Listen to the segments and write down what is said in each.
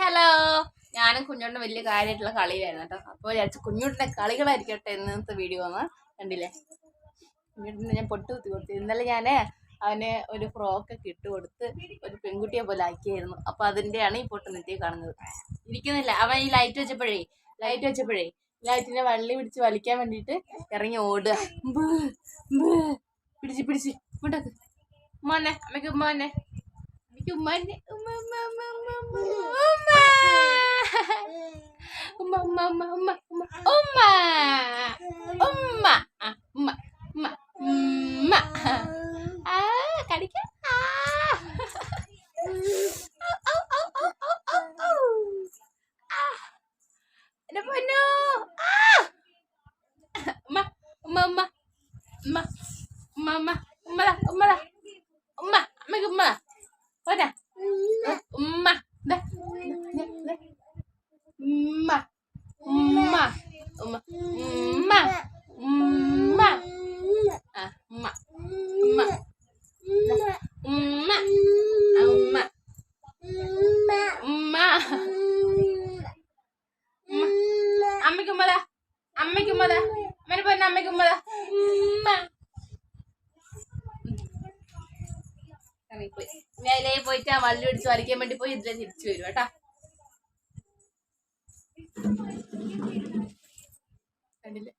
Hello ഞാനും കുഞ്ഞോട്ടിന് വലിയ കാര്യമായിട്ടുള്ള കളിയിലായിരുന്നു കേട്ടോ. അപ്പോൾ വിചാരിച്ച കുഞ്ഞോട്ടിന്റെ കളികളായിരിക്കട്ടെ ഇന്നത്തെ വീഡിയോ ഒന്ന് കണ്ടില്ലേ? കുഞ്ഞോട്ടിന് ഞാൻ പൊട്ട് കുത്തി കൊടുത്തു. ഇന്നലെ ഞാൻ അവന് ഒരു ഫ്രോക്കൊക്കെ ഇട്ട് കൊടുത്ത് ഒരു പെൺകുട്ടിയെ പോലെ ആക്കിയായിരുന്നു. അപ്പോൾ അതിന്റെയാണ് ഈ പൊട്ട് നെറ്റി കാണുന്നത്. ഇരിക്കുന്നില്ല. അവൻ ഈ ലൈറ്റ് വെച്ചപ്പോഴേ ലൈറ്റ് വെച്ചപ്പോഴേ ലൈറ്റിനെ വള്ളി പിടിച്ച് വലിക്കാൻ വേണ്ടിട്ട് ഇറങ്ങി ഓടുക. പിടിച്ച് പിടിച്ച്. ഇങ്ങോട്ടേക്ക്. ഉമ്മാനെ. അമ്മയ്ക്ക് എനിക്ക് ഉമ്മാനെ. ഉമ്മ ഉമ്മ ഉമ്മ ഉമ്മ ഉമ്മ. Napuno! Ah! Ma, mama, ma, mama, umala, umala, umma, meg umala. Hoda. Umma, da, da, da. Ma, ma, ma, ma. അമ്മയ്ക്ക് ഉമ്മതാ അമ്മയ്ക്ക് ഉമ്മതാ അമ്മേനെ പറഞ്ഞ അമ്മയ്ക്ക് ഉമ്മതാ ഇനി അതിലേ പോയിട്ട് ആ വള്ളി പിടിച്ച് വരയ്ക്കാൻ വേണ്ടി പോയി ഇതിലെ തിരിച്ചു വരും കേട്ടാ. കണ്ടില്ലേ?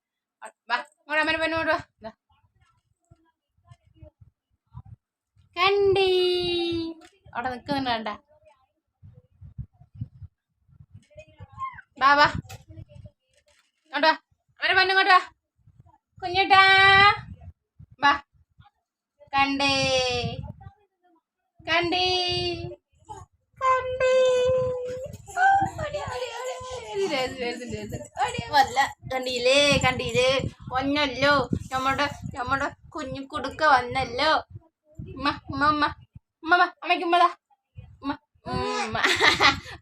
അമ്മേനെ പറഞ്ഞു വാ. കണ്ടി. അവിടെ നിൽക്കുന്നുണ്ട് കണ്ട വാ. ഇങ്ങോട്ട് വാ. അമ്മേനെ പറഞ്ഞു ഇങ്ങോട്ട് വാ. കുഞ്ഞേട്ടാ. വാ. കണ്ടേ. കണ്ടേ. കണ്ടേ. വല്ല കണ്ടീലേ കണ്ടീലേ വന്നല്ലോ. നമ്മുടെ നമ്മുടെ കുഞ്ഞു കുടുക്ക വന്നല്ലോ. ഉമ്മ ഉമ്മ ഉമ്മ. ഉമ്മ അമ്മയ്ക്ക് ഉമ്മതാ ഉമ്മ ഉമ്മ.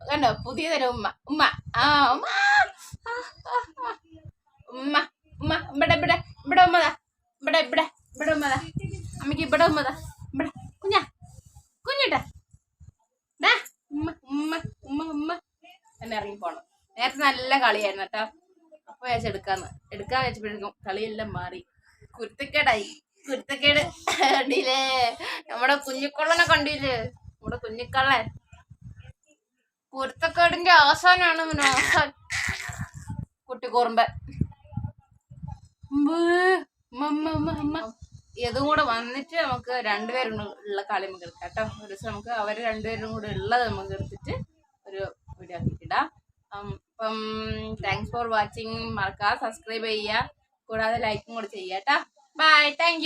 കണ്ടോ? പുതിയ തരം ഉമ്മ. ഉമ്മ. ആ ഉമ്മ. ഉമ്മ ഉമ്മ ഇവിടെ ഇവിടെ ഇവിടെ ഉമ്മതാ ഇവിടെ ഇവിടെ ഇവിടെ ഉമ്മതാ അമ്മയ്ക്ക് ഇവിടെ ഉമ്മതാ ഇവിടെ കുഞ്ഞാ കുഞ്ഞിട്ടാ. ഡാ ഉമ്മ ഉമ്മ ഉമ്മ ഉമ്മ. എന്നെ ഇറങ്ങി പോണം. നേരത്തെ നല്ല കളിയായിരുന്നു കേട്ടോ. അപ്പൊ വിചാരിച്ചു എടുക്കാന്ന്. എടുക്കാൻ വെച്ചപ്പോഴേക്കും കളിയെല്ലാം മാറി. കുരുത്തക്കേടായി. കുരുത്തക്കേട് കണ്ടില്ലേ? നമ്മുടെ കുഞ്ഞിക്കൊള്ളനെ കണ്ടില്ലേ? നമ്മുടെ കുഞ്ഞിക്കള്ളൻ. കുരുത്തക്കേടിന്റെ ആസാനാണ് ഇവന് ആസാൻ കുട്ടിക്കുറുമ്പൻ ഉമ്പ്. ഉമ്മ, ഉമ്മ, ഉമ്മ, ഉമ്മ. ഇതും കൂടെ വന്നിട്ട് നമുക്ക് രണ്ടുപേരും ഉള്ള കളി നമുക്ക് എടുക്കാം കേട്ടോ. ഒരു ദിവസം നമുക്ക് അവർ രണ്ടുപേരും കൂടെ ഉള്ളത് നമുക്ക് എടുത്തിട്ട് ഒരു വീഡിയോ ആക്കിയിടാം ഉം, അപ്പം താങ്ക്സ് ഫോർ വാച്ചിങ് മറക്കാതെ സബ്സ്ക്രൈബ് ചെയ്യുക. കൂടാതെ ലൈക്കും കൂടെ ചെയ്യാം കേട്ടോ. Bye thank